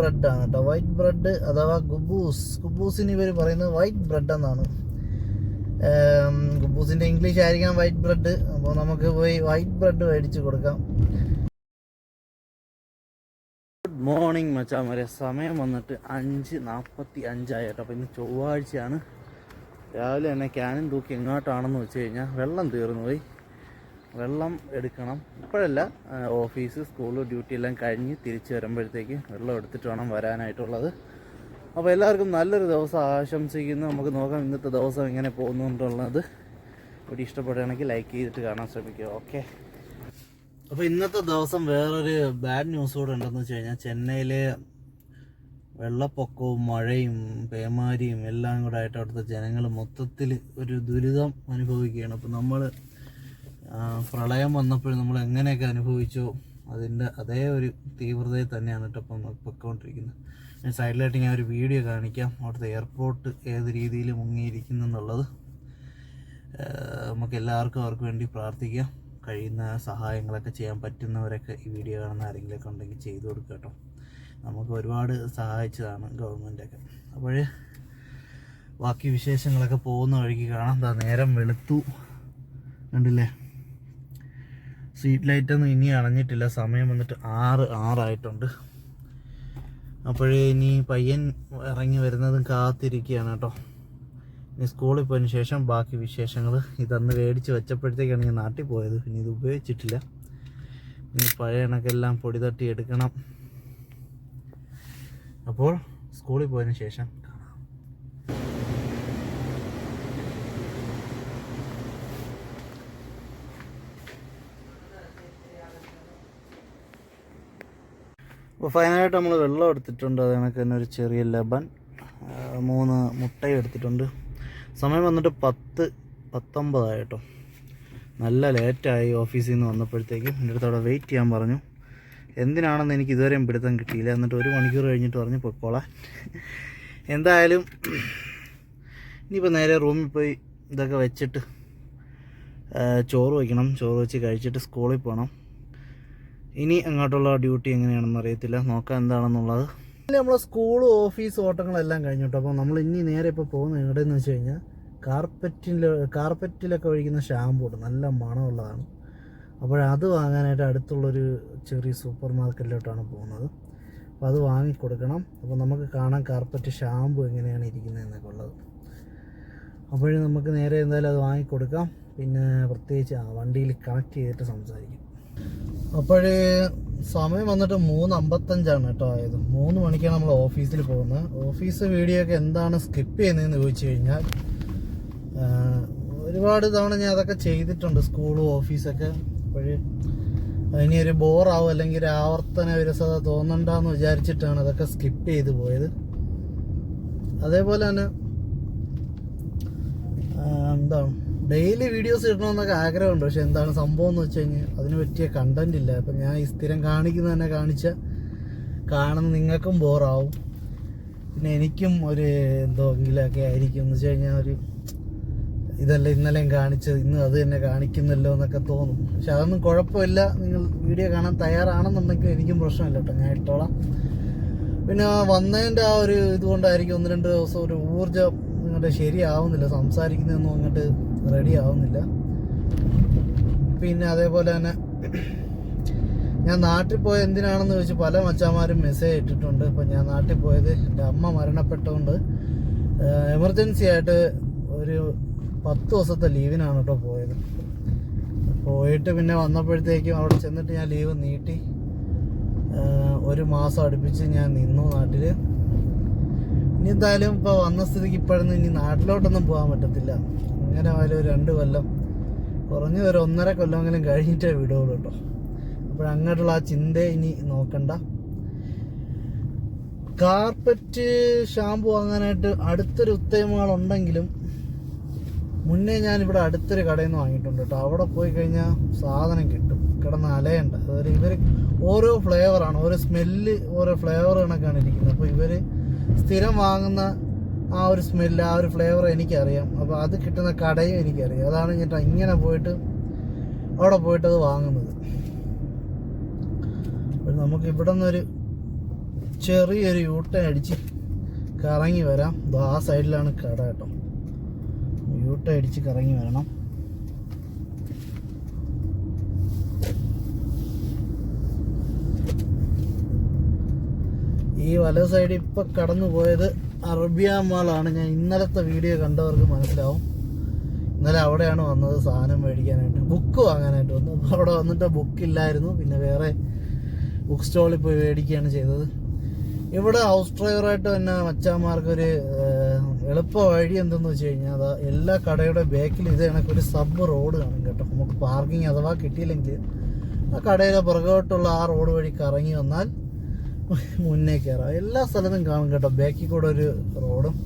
ബ്രെഡാണ് കേട്ടോ white bread അഥവാ ഗുബൂസ്. ഗുബൂസിന് ഇവർ പറയുന്നത് വൈറ്റ് ബ്രെഡ് എന്നാണ്. ഗുബൂസിന്റെ ഇംഗ്ലീഷ് ആയിരിക്കാം വൈറ്റ് ബ്രെഡ് അപ്പോൾ നമുക്ക് പോയി വൈറ്റ് ബ്രെഡ് മേടിച്ച് കൊടുക്കാം. ഗുഡ് മോർണിംഗ് മച്ചാമരെ സമയം വന്നിട്ട് അഞ്ച് നാൽപ്പത്തി അഞ്ചായി കേട്ടോ അപ്പോൾ ഇന്ന് ചൊവ്വാഴ്ചയാണ്. രാവിലെ തന്നെ ക്യാനും തൂക്കി എങ്ങോട്ടാണെന്ന് വെച്ച് കഴിഞ്ഞാൽ വെള്ളം തീർന്നു പോയി. വെള്ളം എടുക്കണം. ഇപ്പോഴല്ല ഓഫീസ് സ്കൂൾ ഡ്യൂട്ടി എല്ലാം കഴിഞ്ഞ് തിരിച്ച് വരുമ്പോഴത്തേക്ക് വെള്ളം എടുത്തിട്ട് വേണം വരാനായിട്ടുള്ളത്. അപ്പോൾ എല്ലാവർക്കും നല്ലൊരു ദിവസം ആശംസിക്കുന്നു. നമുക്ക് നോക്കാം ഇന്നത്തെ ദിവസം എങ്ങനെ പോകുന്നു എന്നുള്ളത്. ഇവിടെ ഇഷ്ടപ്പെടുകയാണെങ്കിൽ ലൈക്ക് ചെയ്തിട്ട് കാണാൻ ശ്രമിക്കുക. ഓക്കെ അപ്പോൾ ഇന്നത്തെ ദിവസം വേറൊരു ബാഡ് ന്യൂസ് കൂടെ ഉണ്ടെന്ന് വെച്ച് കഴിഞ്ഞാൽ ചെന്നൈയിൽ വെള്ളപ്പൊക്കവും മഴയും പേമാരിയും എല്ലാം കൂടെ ആയിട്ട് അവിടുത്തെ ജനങ്ങൾ മൊത്തത്തിൽ ഒരു ദുരിതം അനുഭവിക്കുകയാണ്. അപ്പോൾ നമ്മൾ പ്രളയം വന്നപ്പോൾ നമ്മൾ എങ്ങനെയൊക്കെ അനുഭവിച്ചോ അതിന്റെ അതേ ഒരു തീവ്രതയിൽ തന്നെയാണ് കേട്ടോ ഇപ്പം പൊയ്ക്കൊണ്ടിരിക്കുന്നത്. ഞാൻ സൈഡിലായിട്ട് ഞാൻ ഒരു വീഡിയോ കാണിക്കാം. അവിടുത്തെ എയർപോർട്ട് ഏത് രീതിയിൽ മുങ്ങിയിരിക്കുന്നു എന്നുള്ളത്. നമുക്ക് എല്ലാവർക്കും അവർക്ക് വേണ്ടി പ്രാർത്ഥിക്കാം. കഴിയുന്ന സഹായങ്ങളൊക്കെ ചെയ്യാൻ പറ്റുന്നവരൊക്കെ ഈ വീഡിയോ കാണുന്ന ആരെങ്കിലുമൊക്കെ ഉണ്ടെങ്കിൽ ചെയ്തു കൊടുക്കുക കേട്ടോ. നമുക്ക് ഒരുപാട് സഹായിച്ചതാണ് ഗവൺമെന്റൊക്കെ. അപ്പോൾ ബാക്കി വിശേഷങ്ങളൊക്കെ പോകുന്ന വഴിക്ക് കാണാം. നേരം വെളുത്തു. കണ്ടില്ലേ? സ്ട്രീറ്റ് ലൈറ്റൊന്നും ഇനി അണഞ്ഞിട്ടില്ല. സമയം വന്നിട്ട് ആറ് ആറായിട്ടുണ്ട്. അപ്പോഴേ ഇനി പയ്യൻ ഇറങ്ങി വരുന്നതും കാത്തിരിക്കുകയാണ് കേട്ടോ. ഇനി സ്കൂളിൽ പോയതിന് ശേഷം ബാക്കി വിശേഷങ്ങൾ ഇതന്ന് മേടിച്ച് വെച്ചപ്പോഴത്തേക്കാണ് ഞാൻ നാട്ടിൽ പോയത്. ഇനി ഇത് ഉപയോഗിച്ചിട്ടില്ല. ഇനി പഴയ കണക്കെല്ലാം പൊടി തട്ടി എടുക്കണം. അപ്പോൾ സ്കൂളിൽ പോയതിന് ശേഷം കാണാം അപ്പോൾ ഫൈനലായിട്ട് നമ്മൾ വെള്ളം എടുത്തിട്ടുണ്ട്. അത് കണക്ക് തന്നെ ഒരു ചെറിയ ലബൻ. മൂന്ന് മുട്ടയും എടുത്തിട്ടുണ്ട്. സമയം വന്നിട്ട് പത്ത് പത്തൊമ്പതായിട്ടോ നല്ല ലേറ്റായി ഓഫീസിൽ നിന്ന് വന്നപ്പോഴത്തേക്കും. എന്റെ അടുത്ത് അവിടെ വെയിറ്റ് ചെയ്യാൻ പറഞ്ഞു. എന്തിനാണെന്ന് എനിക്ക് ഇതുവരെയും പിടുത്തം കിട്ടിയില്ല. എന്നിട്ട് ഒരു മണിക്കൂർ കഴിഞ്ഞിട്ട് പറഞ്ഞു പൊയ്ക്കോളാൻ എന്തായാലും ഇനിയിപ്പോൾ നേരെ റൂമിൽ പോയി ഇതൊക്കെ വെച്ചിട്ട് ചോറ് വയ്ക്കണം. ചോറ് വെച്ച് കഴിച്ചിട്ട് സ്കൂളിൽ പോകണം ഇനി അങ്ങോട്ടുള്ള ഡ്യൂട്ടി എങ്ങനെയാണെന്ന് അറിയത്തില്ല. നോക്കാം എന്താണെന്നുള്ളത്. നമ്മളെ സ്കൂൾ ഓഫീസ് ഓട്ടങ്ങളെല്ലാം കഴിഞ്ഞിട്ട്? അപ്പോൾ നമ്മൾ ഇനി നേരെ ഇപ്പോൾ പോകുന്നത് എവിടെയെന്ന് വെച്ച് കഴിഞ്ഞാൽ കാർപ്പറ്റിൽ കാർപ്പറ്റിലൊക്കെ ഒഴിക്കുന്ന ഷാമ്പൂ ഉണ്ട് നല്ല മണമുള്ളതാണ്. അപ്പോൾ അത് വാങ്ങാനായിട്ട് അടുത്തുള്ളൊരു ചെറിയ സൂപ്പർ മാർക്കറ്റിലോട്ടാണ് പോകുന്നത്. അപ്പോൾ അത് വാങ്ങിക്കൊടുക്കണം. അപ്പോൾ നമുക്ക് കാണാം കാർപ്പറ്റ് ഷാമ്പൂ എങ്ങനെയാണ് ഇരിക്കുന്നത് എന്നൊക്കെ ഉള്ളത്. അപ്പോഴേ നമുക്ക് നേരെ എന്തായാലും അത് വാങ്ങിക്കൊടുക്കാം. പിന്നെ പ്രത്യേകിച്ച് വണ്ടിയിൽ കണക്ട് ചെയ്തിട്ട് സംസാരിക്കും. അപ്പോഴേ സമയം വന്നിട്ട് മൂന്ന് അമ്പത്തഞ്ചാണ് കേട്ടോ ആയത്. മൂന്ന് മണിക്കാണ് നമ്മൾ ഓഫീസിൽ പോകുന്നത്. ഓഫീസ് വീഡിയോ ഒക്കെ എന്താണ് സ്കിപ്പ് ചെയ്യുന്നതെന്ന് ചോദിച്ചു കഴിഞ്ഞാൽ ഒരുപാട് തവണ ഞാൻ അതൊക്കെ ചെയ്തിട്ടുണ്ട് സ്കൂളും ഓഫീസൊക്കെ. അപ്പോഴേ ഇനി ഒരു ബോറാവും അല്ലെങ്കിൽ ഒരു ആവർത്തന വിരസത തോന്നണ്ടെന്ന് വിചാരിച്ചിട്ടാണ് അതൊക്കെ സ്കിപ്പ് ചെയ്ത് പോയത്. അതേപോലെ തന്നെ എന്താണ് ഡെയിലി വീഡിയോസ് ഇടണമെന്നൊക്കെ ആഗ്രഹമുണ്ട്. പക്ഷെ എന്താണ് സംഭവം എന്ന് വെച്ച് കഴിഞ്ഞാൽ അതിന് പറ്റിയ കണ്ടന്റ് ഇല്ല. അപ്പം ഞാൻ ഈ സ്ഥിരം കാണിക്കുന്ന തന്നെ കാണിച്ച കാണുന്ന നിങ്ങൾക്കും ബോറാവും. പിന്നെ എനിക്കും ഒരു എന്തോ എങ്കിലൊക്കെ ആയിരിക്കും. എന്ന് വെച്ച് കഴിഞ്ഞാൽ ഒരു ഇതല്ല ഇന്നലെയും കാണിച്ചത് ഇന്ന് അത് തന്നെ കാണിക്കുന്നല്ലോ എന്നൊക്കെ തോന്നും. പക്ഷെ അതൊന്നും കുഴപ്പമില്ല. നിങ്ങൾ വീഡിയോ കാണാൻ തയ്യാറാണെന്നുണ്ടെങ്കിൽ എനിക്കും പ്രശ്നമില്ല കേട്ടോ. ഞാൻ ഇട്ടോളാം. പിന്നെ വന്നതിന്റെ ആ ഒരു ഇതുകൊണ്ടായിരിക്കും ഒന്ന് രണ്ട് ദിവസം ഒരു ഊർജം അങ്ങോട്ട് ശരിയാവുന്നില്ല. സംസാരിക്കുന്നതൊന്നും അങ്ങോട്ട് റെഡി ആവുന്നില്ല. പിന്നെ അതേപോലെ തന്നെ ഞാൻ നാട്ടിൽ പോയ എന്തിനാണെന്ന് ചോദിച്ച് പല മച്ചാമാരും മെസ്സേജ് ഇട്ടിട്ടുണ്ട്. ഇപ്പം ഞാൻ നാട്ടിൽ പോയത് എന്റെ അമ്മ മരണപ്പെട്ടതുകൊണ്ട് എമർജൻസി ആയിട്ട് ഒരു പത്ത് ദിവസത്തെ ലീവിനാണ് കേട്ടോ പോയത്. പോയിട്ട് പിന്നെ വന്നപ്പോഴത്തേക്കും അവിടെ ചെന്നിട്ട് ഞാൻ ലീവ് നീട്ടി ഒരു മാസം അടുപ്പിച്ച് ഞാൻ നിന്നു നാട്ടിൽ ഇനി എന്തായാലും ഇപ്പോൾ വന്ന സ്ഥിതിക്ക് ഇപ്പോഴൊന്നും ഇനി നാട്ടിലോട്ടൊന്നും പോകാൻ പറ്റത്തില്ല. അങ്ങനെ ആയാലും ഒരു രണ്ട് കൊല്ലം. കുറഞ്ഞ ഒരു ഒന്നര കൊല്ലമെങ്കിലും കഴിഞ്ഞിട്ടേ വിടുള്ളൂ കേട്ടോ. അപ്പോഴങ്ങോട്ടുള്ള ആ ചിന്ത ഇനി നോക്കണ്ട. കാർപ്പറ്റ് ഷാമ്പു വാങ്ങാനായിട്ട് അടുത്തൊരു ഉണ്ടെങ്കിലും മുന്നേ ഞാൻ അടുത്തൊരു കടയിൽ നിന്ന് വാങ്ങിയിട്ടുണ്ട് കേട്ടോ. അവിടെ പോയി കഴിഞ്ഞാൽ സാധനം കിട്ടും. കിടന്ന് അലയണ്ട. അതായത് ഇവർ ഓരോ ഫ്ലേവറാണ് ഓരോ സ്മെല്ല് ഓരോ ഫ്ലേവർ കണക്കാണ് ഇരിക്കുന്നത്. അപ്പോൾ ഇവർ സ്ഥിരം വാങ്ങുന്ന ആ ഒരു സ്മെല്ല് ആ ഒരു ഫ്ലേവർ എനിക്കറിയാം. അപ്പോൾ അത് കിട്ടുന്ന കടയും എനിക്കറിയാം. അതാണ് ഞാൻ ഇങ്ങനെ പോയിട്ട് അവിടെ പോയിട്ട് അത് വാങ്ങുന്നത്. നമുക്ക് ഇവിടെ നിന്നൊരു ചെറിയൊരു യൂട്ട അടിച്ച് കറങ്ങി വരാം. ആ സൈഡിലാണ് കട കേട്ടോ. യൂട്ട അടിച്ച് കറങ്ങി വരണം. ഈ വല സൈഡ് ഇപ്പൊ കടന്നു പോയത് അറബിയ മാളാണ് ഞാൻ ഇന്നലത്തെ വീഡിയോ കണ്ടവർക്ക് മനസ്സിലാവും. ഇന്നലെ അവിടെയാണ് വന്നത് സാധനം മേടിക്കാനായിട്ട്. ബുക്ക് വാങ്ങാനായിട്ട് വന്നു അപ്പോൾ അവിടെ വന്നിട്ട് ബുക്ക് ഇല്ലായിരുന്നു. പിന്നെ വേറെ ബുക്ക് സ്റ്റോളിൽ പോയി മേടിക്കുകയാണ് ചെയ്തത്. ഇവിടെ ഹൗസ് ഡ്രൈവറായിട്ട് തന്നെ മച്ചാന്മാർക്ക് ഒരു എളുപ്പ വഴി എന്തെന്ന് വെച്ച് കഴിഞ്ഞാൽ അതാ എല്ലാ കടയുടെ ബാക്കിൽ ഇത് കണക്കൊരു സബ് റോഡ് കാണും കേട്ടോ. നമുക്ക് പാർക്കിംഗ് അഥവാ കിട്ടിയില്ലെങ്കിൽ ആ കടയുടെ പുറകോട്ടുള്ള ആ റോഡ് വഴി കറങ്ങി വന്നാൽ മുന്നേ കയറാം എല്ലാ സ്ഥലത്തും കാണും കേട്ടോ. ബാക്കിൽ കൂടെ ഒരു റോഡും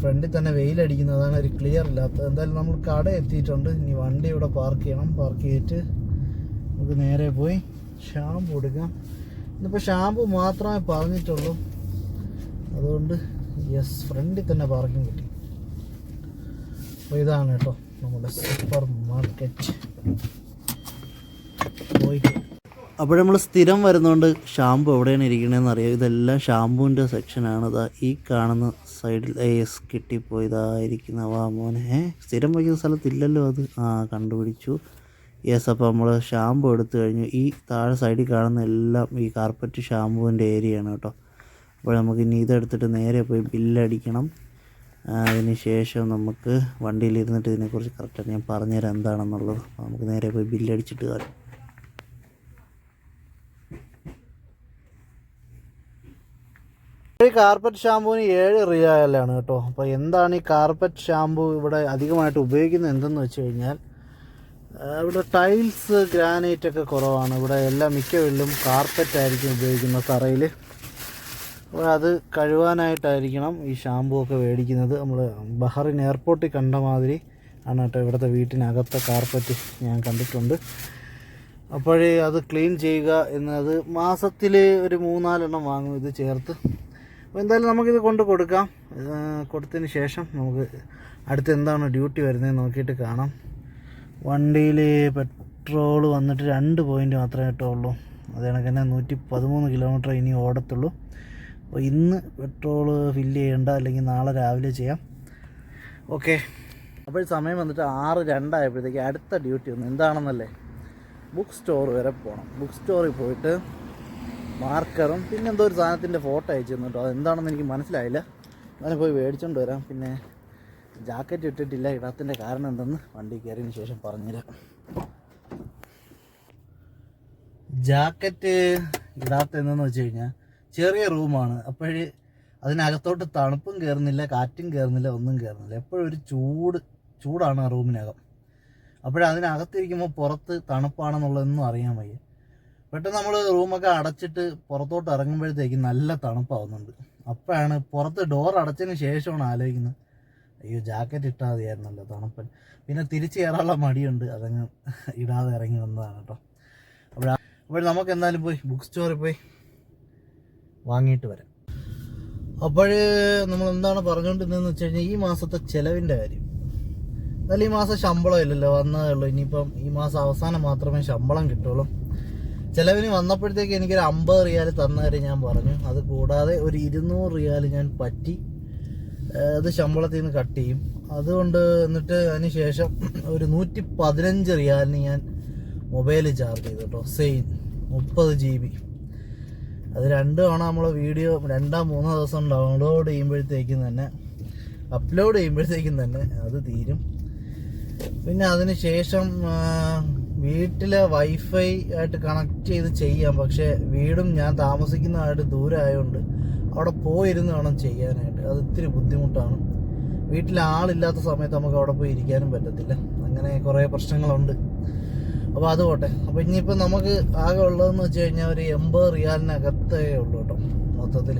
ഫ്രണ്ടിൽ തന്നെ വെയിലടിക്കുന്നതാണ് ഒരു ക്ലിയർ ഇല്ലാത്ത എന്തായാലും നമ്മൾ കട എത്തിയിട്ടുണ്ട്. ഇനി വണ്ടി ഇവിടെ പാർക്ക് ചെയ്യണം. പാർക്ക് ചെയ്തിട്ട് നമുക്ക് നേരെ പോയി. ഷാമ്പു എടുക്കാം. ഇന്നിപ്പോൾ ഷാമ്പു മാത്രമേ പറഞ്ഞിട്ടുള്ളൂ. അതുകൊണ്ട് യെസ് ഫ്രണ്ടിൽ തന്നെ പാർക്കിംഗ് കിട്ടി. അപ്പോൾ ഇതാണ് കേട്ടോ നമ്മുടെ സൂപ്പർ മാർക്കറ്റ് പോയിട്ട് അപ്പോൾ നമ്മൾ സ്ഥിരം വരുന്നതുകൊണ്ട് ഷാമ്പു എവിടെയാണ് ഇരിക്കണതെന്ന് അറിയാം. ഇതെല്ലാം ഷാമ്പുവിന്റെ സെക്ഷനാണ്. ഇതാ ഈ കാണുന്ന സൈഡിൽ ഏസ് കിട്ടിപ്പോയതായിരിക്കുന്ന വാ മോനെ. സ്ഥിരം വയ്ക്കുന്ന സ്ഥലത്തില്ലല്ലോ അത്. ആ കണ്ടുപിടിച്ചു. യെസ് അപ്പോൾ നമ്മൾ ഷാമ്പു എടുത്തു കഴിഞ്ഞു. ഈ താഴെ സൈഡിൽ കാണുന്ന എല്ലാം ഈ കാർപ്പറ്റ് ഷാമ്പുവിന്റെ ഏരിയയാണ് കേട്ടോ. അപ്പോൾ നമുക്ക് ഇനി ഇതെടുത്തിട്ട് നേരെ പോയി ബില്ലടിക്കണം. അതിന് ശേഷം നമുക്ക് വണ്ടിയിലിരുന്നിട്ട് ഇതിനെക്കുറിച്ച് കറക്റ്റായിട്ട് ഞാൻ പറഞ്ഞുതരാം എന്താണെന്നുള്ളത്. നമുക്ക് നേരെ പോയി ബില്ലടിച്ചിട്ട് കാര്യം ഈ കാർപ്പറ്റ് ഷാമ്പുവിന് ഏഴ് റിയാലാണ് കേട്ടോ. അപ്പോൾ എന്താണ് ഈ കാർപ്പറ്റ് ഷാമ്പു ഇവിടെ അധികമായിട്ട് ഉപയോഗിക്കുന്നത് എന്തെന്ന് വെച്ച് കഴിഞ്ഞാൽ ഇവിടെ ടൈൽസ് ഗ്രാനൈറ്റ് ഒക്കെ കുറവാണ്. ഇവിടെ എല്ലാ മിക്ക വീട്ടിലും കാർപ്പറ്റ് ആയിരിക്കും ഉപയോഗിക്കുന്നത് തറയിൽ അപ്പോൾ അത് കഴുകാനായിട്ടായിരിക്കണം ഈ ഷാമ്പു ഒക്കെ മേടിക്കുന്നത്. നമ്മൾ ബഹറിൻ എയർപോർട്ടിൽ കണ്ട മാതിരി ആണ് കേട്ടോ ഇവിടുത്തെ വീട്ടിനകത്തെ കാർപ്പറ്റ് ഞാൻ കണ്ടിട്ടുണ്ട്. അപ്പോഴേ അത് ക്ലീൻ ചെയ്യുക എന്നത് മാസത്തിൽ ഒരു മൂന്നാലെണ്ണം വാങ്ങും ഇത് ചേർത്ത്. അപ്പോൾ എന്തായാലും നമുക്കിത് കൊണ്ട് കൊടുക്കാം. കൊടുത്തതിന് ശേഷം നമുക്ക് അടുത്ത് എന്താണ് ഡ്യൂട്ടി വരുന്നത് നോക്കിയിട്ട് കാണാം. വണ്ടിയിൽ പെട്രോൾ വന്നിട്ട് രണ്ട് പോയിന്റ് മാത്രമേ കിട്ടുള്ളൂ അത് കണക്ക് തന്നെ നൂറ്റി പതിമൂന്ന് കിലോമീറ്റർ ഇനി ഓടത്തുള്ളൂ. അപ്പോൾ ഇന്ന് പെട്രോൾ ഫില്ല് ചെയ്യേണ്ട അല്ലെങ്കിൽ നാളെ രാവിലെ ചെയ്യാം. ഓക്കെ. അപ്പോൾ സമയം വന്നിട്ട് ആറ് രണ്ടായപ്പോഴത്തേക്ക് അടുത്ത ഡ്യൂട്ടി ഒന്ന് എന്താണെന്നല്ലേ? ബുക്ക് സ്റ്റോർ വരെ പോകണം. ബുക്ക് സ്റ്റോറിൽ പോയിട്ട് മാർക്കറും പിന്നെ എന്തോ ഒരു സാധനത്തിന്റെ ഫോട്ടോ അയച്ചു തന്നു കേട്ടോ. അതെന്താണെന്ന് എനിക്ക് മനസ്സിലായില്ല. അങ്ങനെ പോയി മേടിച്ചുകൊണ്ട് വരാം. പിന്നെ ജാക്കറ്റ് ഇട്ടിട്ടില്ല. ഇടാത്തിന്റെ കാരണം എന്തെന്ന് വണ്ടി കയറിയതിന് ശേഷം പറഞ്ഞുതരാം. ജാക്കറ്റ് ഇടാത്ത എന്തെന്ന് വെച്ച് കഴിഞ്ഞാൽ ചെറിയ റൂമാണ്. അപ്പോഴ് അതിനകത്തോട്ട് തണുപ്പും കയറുന്നില്ല കാറ്റും കയറുന്നില്ല ഒന്നും കയറുന്നില്ല. എപ്പോഴും ഒരു ചൂട് ചൂടാണ് ആ റൂമിനകം. അപ്പോഴതിനകത്തിരിക്കുമ്പോൾ പുറത്ത് തണുപ്പാണെന്നുള്ളതൊന്നും അറിയാൻ വയ്യ. പെട്ടെന്ന് നമ്മൾ റൂമൊക്കെ അടച്ചിട്ട് പുറത്തോട്ട് ഇറങ്ങുമ്പോഴത്തേക്ക് നല്ല തണുപ്പാവുന്നുണ്ട്. അപ്പോഴാണ് പുറത്ത് ഡോർ അടച്ചതിന് ശേഷമാണ് ആലോചിക്കുന്നത്. അയ്യോ ജാക്കറ്റ് ഇട്ടാൽ മതിയായിരുന്നല്ലോ തണുപ്പൻ. പിന്നെ തിരിച്ച് കയറാനുള്ള മടിയുണ്ട്. അതങ്ങ് ഇടാതെ ഇറങ്ങി വന്നതാണ് കേട്ടോ. അപ്പോൾ അപ്പോൾ നമുക്ക് എന്തായാലും പോയി ബുക്ക് സ്റ്റോറിൽ പോയി വാങ്ങിയിട്ട് വരാം. അപ്പോൾ നമ്മൾ എന്താണ് പറഞ്ഞുകൊണ്ടിരുന്നതെന്ന് വെച്ച് കഴിഞ്ഞാൽ ഈ മാസത്തെ ചിലവിന്റെ കാര്യം. എന്നാലും ഈ മാസം ശമ്പളം ഇല്ലല്ലോ വന്നതേ ഉള്ളൂ. ഇനിയിപ്പം ഈ മാസം അവസാനം മാത്രമേ ശമ്പളം കിട്ടുള്ളൂ. ചിലവിന് വന്നപ്പോഴത്തേക്ക് എനിക്കൊരു അമ്പത് റിയാൽ തന്ന കാര്യം ഞാൻ പറഞ്ഞു. അത് കൂടാതെ ഒരു ഇരുന്നൂറ് റിയാൽ ഞാൻ പറ്റി. അത് ശമ്പളത്തിൽ നിന്ന് കട്ട് ചെയ്യും. അതുകൊണ്ട് എന്നിട്ട് അതിന് ശേഷം ഒരു നൂറ്റി പതിനഞ്ച് റിയാലിന് ഞാൻ മൊബൈൽ ചാർജ് ചെയ്തു കേട്ടോ. സെയിം മുപ്പത് ജി ബി അത് രണ്ട് തവണ നമ്മൾ വീഡിയോ രണ്ടാം മൂന്നോ ദിവസം ഡൗൺലോഡ് ചെയ്യുമ്പോഴത്തേക്കും തന്നെ അപ്ലോഡ് ചെയ്യുമ്പോഴത്തേക്കും തന്നെ അത് തീരും. പിന്നെ അതിന് ശേഷം വീട്ടിലെ വൈഫൈ ആയിട്ട് കണക്ട് ചെയ്ത് ചെയ്യാം. പക്ഷെ വീടും ഞാൻ താമസിക്കുന്നതായിട്ട് ദൂരമായതുകൊണ്ട് അവിടെ പോയിരുന്ന് വേണം ചെയ്യാനായിട്ട്. അത് ഇത്തിരി ബുദ്ധിമുട്ടാണ്. വീട്ടിൽ ആളില്ലാത്ത സമയത്ത് നമുക്ക് അവിടെ പോയി ഇരിക്കാനും പറ്റത്തില്ല. അങ്ങനെ കുറേ പ്രശ്നങ്ങളുണ്ട്. അപ്പോൾ അത് പോട്ടെ. അപ്പോൾ ഇനിയിപ്പോൾ നമുക്ക് ആകെ ഉള്ളതെന്ന് വെച്ച് കഴിഞ്ഞാൽ ഒരു എൺപത് റിയാലിനകത്തേ ഉള്ളൂ കേട്ടോ മൊത്തത്തിൽ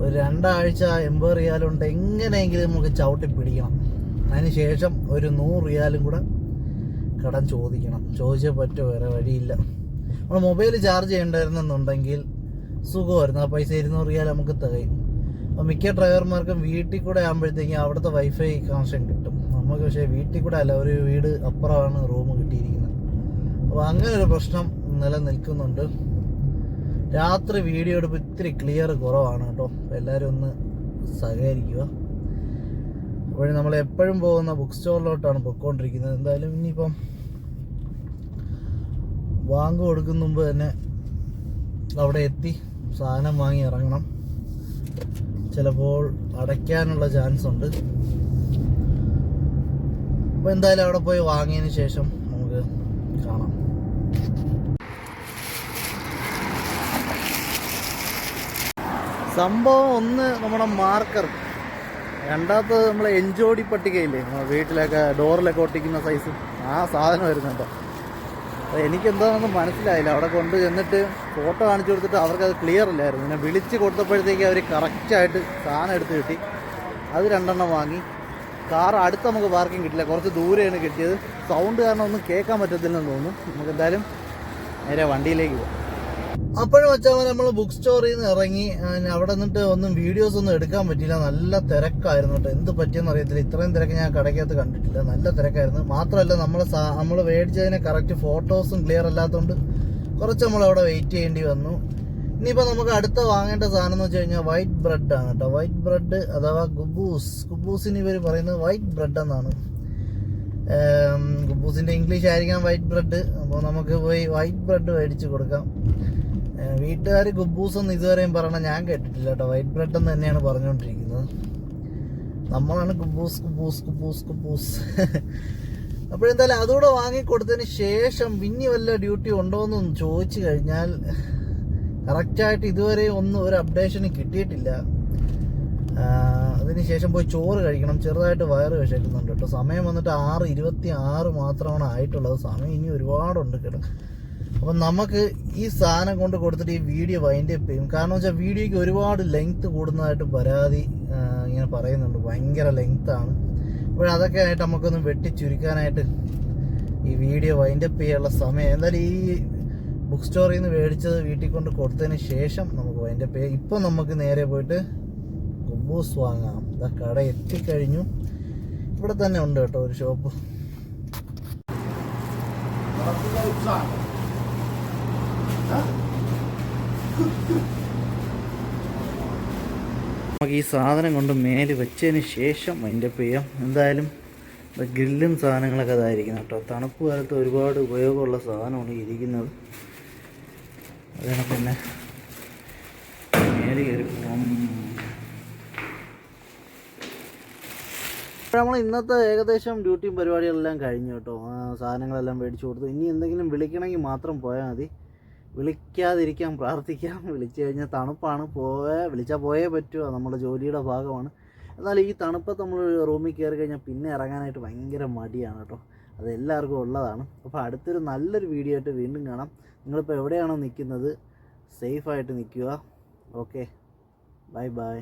ഒരു രണ്ടാഴ്ച എൺപത് റിയാലുണ്ട്. എങ്ങനെയെങ്കിലും നമുക്ക് ചവിട്ടി പിടിക്കണം. അതിന് ശേഷം ഒരു നൂറ് റിയാലും കൂടെ കടം ചോദിക്കണം. ചോദിച്ചേ പറ്റുമോ വേറെ വഴിയില്ല. നമ്മൾ മൊബൈൽ ചാർജ് ചെയ്യണ്ടായിരുന്നെന്നുണ്ടെങ്കിൽ സുഖമായിരുന്നു. ആ പൈസ ഇരുന്നൂറ് റിയാൽ നമുക്ക് തികയും. അപ്പോൾ മിക്ക ഡ്രൈവർമാർക്കും വീട്ടിൽ കൂടെ ആകുമ്പോഴത്തേക്കും അവിടുത്തെ വൈഫൈ കണക്ഷൻ കിട്ടും. നമുക്ക് പക്ഷേ വീട്ടിൽ കൂടെ അല്ല ഒരു വീട് അപ്പുറമാണ് റൂം കിട്ടിയിരിക്കുന്നത്. അപ്പോൾ അങ്ങനെ ഒരു പ്രശ്നം നിലനിൽക്കുന്നുണ്ട്. രാത്രി വീഡിയോ എടുപ്പ് ഇത്തിരി ക്ലിയർ കുറവാണ് കേട്ടോ. എല്ലാവരും ഒന്ന് സഹകരിക്കുക. അപ്പോൾ നമ്മൾ എപ്പോഴും പോകുന്ന ബുക്ക് സ്റ്റോറിലോട്ടാണ് പൊയ്ക്കൊണ്ടിരിക്കുന്നത് എന്തായാലും ഇനിയിപ്പം വാങ്ങ് കൊടുക്കുന്ന മുമ്പ് തന്നെ അവിടെ എത്തി സാധനം വാങ്ങി ഇറങ്ങണം. ചിലപ്പോൾ അടയ്ക്കാനുള്ള ചാൻസ് ഉണ്ട്. അപ്പോൾ എന്തായാലും അവിടെ പോയി വാങ്ങിയതിന് ശേഷം നമുക്ക് കാണാം. സംഭവം ഒന്ന് നമ്മുടെ മാർക്കർ രണ്ടാമത്തത് നമ്മളെ എൻജോടി പട്ടികയില്ലേ? വീട്ടിലൊക്കെ ഡോറിലൊക്കെ ഒട്ടിക്കുന്ന സൈസ് ആ സാധനം വരുന്നുണ്ടോ അപ്പോൾ എനിക്കെന്താണെന്ന് മനസ്സിലായില്ല. അവിടെ കൊണ്ട് ചെന്നിട്ട് ഫോട്ടോ കാണിച്ചു കൊടുത്തിട്ട് അവർക്കത് ക്ലിയർ അല്ലായിരുന്നു പിന്നെ വിളിച്ച് കൊടുത്തപ്പോഴത്തേക്ക് അവർ കറക്റ്റായിട്ട് സാധനം എടുത്ത് കിട്ടി. അത് രണ്ടെണ്ണം വാങ്ങി. കാർ അടുത്ത് നമുക്ക് പാർക്കിംഗ് കിട്ടില്ല. കുറച്ച് ദൂരെയാണ് കിട്ടിയത്. സൗണ്ട് കാരണം ഒന്നും കേൾക്കാൻ പറ്റത്തില്ലെന്ന് തോന്നുന്നു. നമുക്കെന്തായാലും നേരെ വണ്ടിയിലേക്ക് പോകാം. അപ്പോഴും വെച്ചാൽ നമ്മൾ ബുക്ക് സ്റ്റോറിൽ നിന്ന് ഇറങ്ങി അവിടെ നിന്നിട്ട് ഒന്നും വീഡിയോസ് ഒന്നും എടുക്കാൻ പറ്റിയില്ല. നല്ല തിരക്കായിരുന്നു കേട്ടോ. എന്ത് പറ്റിയെന്ന് അറിയത്തില്ല. ഇത്രയും തിരക്ക് ഞാൻ കടയ്ക്കകത്ത് കണ്ടിട്ടില്ല. നല്ല തിരക്കായിരുന്നു. മാത്രമല്ല നമ്മൾ നമ്മൾ മേടിച്ചതിന് കറക്റ്റ് ഫോട്ടോസും ക്ലിയർ അല്ലാത്തതുകൊണ്ട് കുറച്ച് നമ്മൾ അവിടെ വെയിറ്റ് ചെയ്യേണ്ടി വന്നു. ഇനിയിപ്പോൾ നമുക്ക് അടുത്ത വാങ്ങേണ്ട സാധനം എന്ന് വെച്ച് കഴിഞ്ഞാൽ വൈറ്റ് ബ്രെഡ് ആണ് കേട്ടോ. വൈറ്റ് ബ്രെഡ് അഥവാ ഗുബൂസ്. ഗുബൂസിന് ഇവർ പറയുന്നത് വൈറ്റ് ബ്രെഡ് എന്നാണ്. ഗുബൂസിന്റെ ഇംഗ്ലീഷ് ആയിരിക്കാം വൈറ്റ് ബ്രെഡ് അപ്പോൾ നമുക്ക് പോയി വൈറ്റ് ബ്രെഡ് മേടിച്ച് കൊടുക്കാം. വീട്ടുകാർ ഗുബൂസ് ഒന്നും ഇതുവരെയും പറയണ ഞാൻ കേട്ടിട്ടില്ല കേട്ടോ. വൈറ്റ് ബ്രെഡ് എന്ന് തന്നെയാണ് പറഞ്ഞുകൊണ്ടിരിക്കുന്നത്. നമ്മളാണ് ഗുബൂസ് ഗുബൂസ് ഗുബൂസ് ഗുബൂസ്. അപ്പോഴെന്തായാലും അതുകൂടെ വാങ്ങിക്കൊടുത്തതിന് ശേഷം പിന്നെ വല്ല ഡ്യൂട്ടി ഉണ്ടോ എന്നൊന്ന് ചോദിച്ചു കഴിഞ്ഞാൽ കറക്റ്റായിട്ട് ഇതുവരെ ഒന്നും ഒരു അപ്ഡേഷന് കിട്ടിയിട്ടില്ല. അതിന് ശേഷം പോയി ചോറ് കഴിക്കണം. ചെറുതായിട്ട് വയറ് വിശക്കുന്നുണ്ട് കേട്ടോ. സമയം വന്നിട്ട് ആറ് ഇരുപത്തി ആറ് മാത്രമാണ് ആയിട്ടുള്ളത്. സമയം ഇനി ഒരുപാടുണ്ട് കേട്ടോ. അപ്പം നമുക്ക് ഈ സാധനം കൊണ്ട് കൊടുത്തിട്ട് ഈ വീഡിയോ വൈൻഡ് അപ്പ് ചെയ്യും. കാരണം വെച്ചാൽ വീഡിയോക്ക് ഒരുപാട് ലെങ്ത് കൂടുന്നതായിട്ട് പരാതി ഇങ്ങനെ പറയുന്നുണ്ട്. ഭയങ്കര ലെങ്ത് ആണ്. അപ്പോൾ അതൊക്കെ ആയിട്ട് നമുക്കൊന്ന് വെട്ടി ചുരുക്കാനായിട്ട് ഈ വീഡിയോ വൈൻഡ് അപ്പ് ചെയ്യാനുള്ള സമയം. എന്തായാലും ഈ ബുക്ക് സ്റ്റോറിൽ നിന്ന് മേടിച്ചത് വീട്ടിൽ കൊണ്ട് കൊടുത്തതിന് ശേഷം നമുക്ക് വൈൻഡ് അപ്പ് ചെയ്യാം. ഇപ്പം നമുക്ക് നേരെ പോയിട്ട് കുബൂസ് വാങ്ങാം. ഇതാ കട എത്തിക്കഴിഞ്ഞു. ഇവിടെ തന്നെ ഉണ്ട് കേട്ടോ ഒരു ഷോപ്പ് നമുക്ക് ഈ സാധനം കൊണ്ട് മേൽ വെച്ചതിന് ശേഷം അതിന്റെ ചെയ്യാം എന്തായാലും ഗ്രില്ലും സാധനങ്ങളൊക്കെ അതായിരിക്കും കേട്ടോ. തണുപ്പ് കാലത്ത് ഒരുപാട് ഉപയോഗമുള്ള സാധനമാണ് ഇരിക്കുന്നത്. അതാണ് പിന്നെ മേൽ കയറി നമ്മൾ ഇന്നത്തെ ഏകദേശം ഡ്യൂട്ടിയും പരിപാടികളെല്ലാം കഴിഞ്ഞു കേട്ടോ. സാധനങ്ങളെല്ലാം മേടിച്ചു കൊടുത്തു. ഇനി എന്തെങ്കിലും വിളിക്കണമെങ്കിൽ മാത്രം പോയാൽ മതി. വിളിക്കാതിരിക്കാൻ പ്രാർത്ഥിക്കാം. വിളിച്ചു കഴിഞ്ഞാൽ തണുപ്പാണ്. പോയേ വിളിച്ചാൽ പോയേ പറ്റുക നമ്മുടെ ജോലിയുടെ ഭാഗമാണ്. എന്നാൽ ഈ തണുപ്പത്ത് നമ്മൾ റൂമിൽ കയറി കഴിഞ്ഞാൽ പിന്നെ ഇറങ്ങാനായിട്ട് ഭയങ്കര മടിയാണ് കേട്ടോ. അത് എല്ലാവർക്കും ഉള്ളതാണ്. അപ്പോൾ അടുത്തൊരു നല്ലൊരു വീഡിയോ ആയിട്ട് വീണ്ടും കാണാം. നിങ്ങളിപ്പോൾ എവിടെയാണോ നിൽക്കുന്നത് സേഫായിട്ട് നിൽക്കുക. ഓക്കെ. Bye bye.